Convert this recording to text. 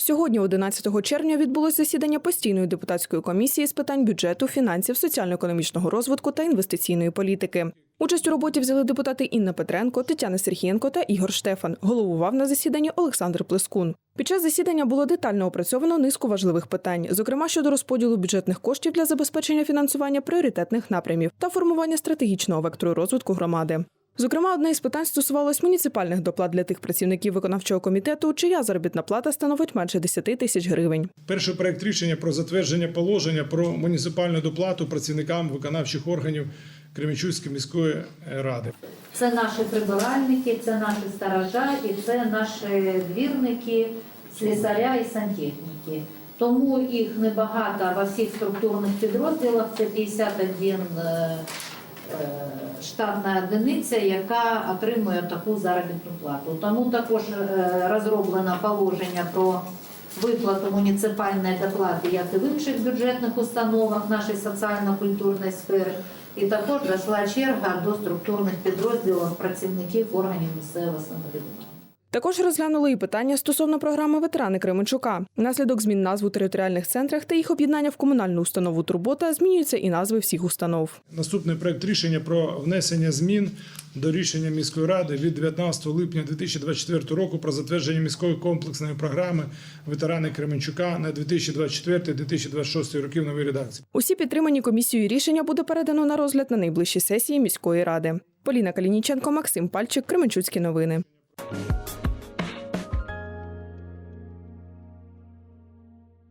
Сьогодні, 11 червня, відбулось засідання постійної депутатської комісії з питань бюджету, фінансів, соціально-економічного розвитку та інвестиційної політики. Участь у роботі взяли депутати Інна Петренко, Тетяна Сергієнко та Ігор Штефан. Головував на засіданні Олександр Плескун. Під час засідання було детально опрацьовано низку важливих питань, зокрема щодо розподілу бюджетних коштів для забезпечення фінансування пріоритетних напрямів та формування стратегічного вектору розвитку громади. Зокрема, одне із питань стосувалось муніципальних доплат для тих працівників виконавчого комітету, чия заробітна плата становить менше 10 тисяч гривень. Перший проект рішення про затвердження положення про муніципальну доплату працівникам виконавчих органів Кременчуцької міської ради. Це наші прибиральники, це наші сторожа і це наші двірники, слісаря і сантехніки. Тому їх небагато во всіх структурних підрозділах. Це 51 е, е, штатна одиниця, яка отримує таку заробітну плату. Тому також е, розроблено положення про виплату муніципальної доплати, як і в інших бюджетних установах нашої соціально-культурної сфери. І також дійшла черга до структурних підрозділів працівників органів місцевого самоврядування. Також розглянули і питання стосовно програми ветерани Кременчука. Внаслідок змін назв у територіальних центрах та їх об'єднання в комунальну установу Турбота змінюються і назви всіх установ. Наступний проект рішення про внесення змін до рішення міської ради від 19 липня 2024 року про затвердження міської комплексної програми ветерани Кременчука на 2024-2026 років нової редакції. Усі підтримані комісією рішення буде передано на розгляд на найближчій сесії міської ради. Поліна Калініченко, Максим Пальчик, Кременчуцькі новини.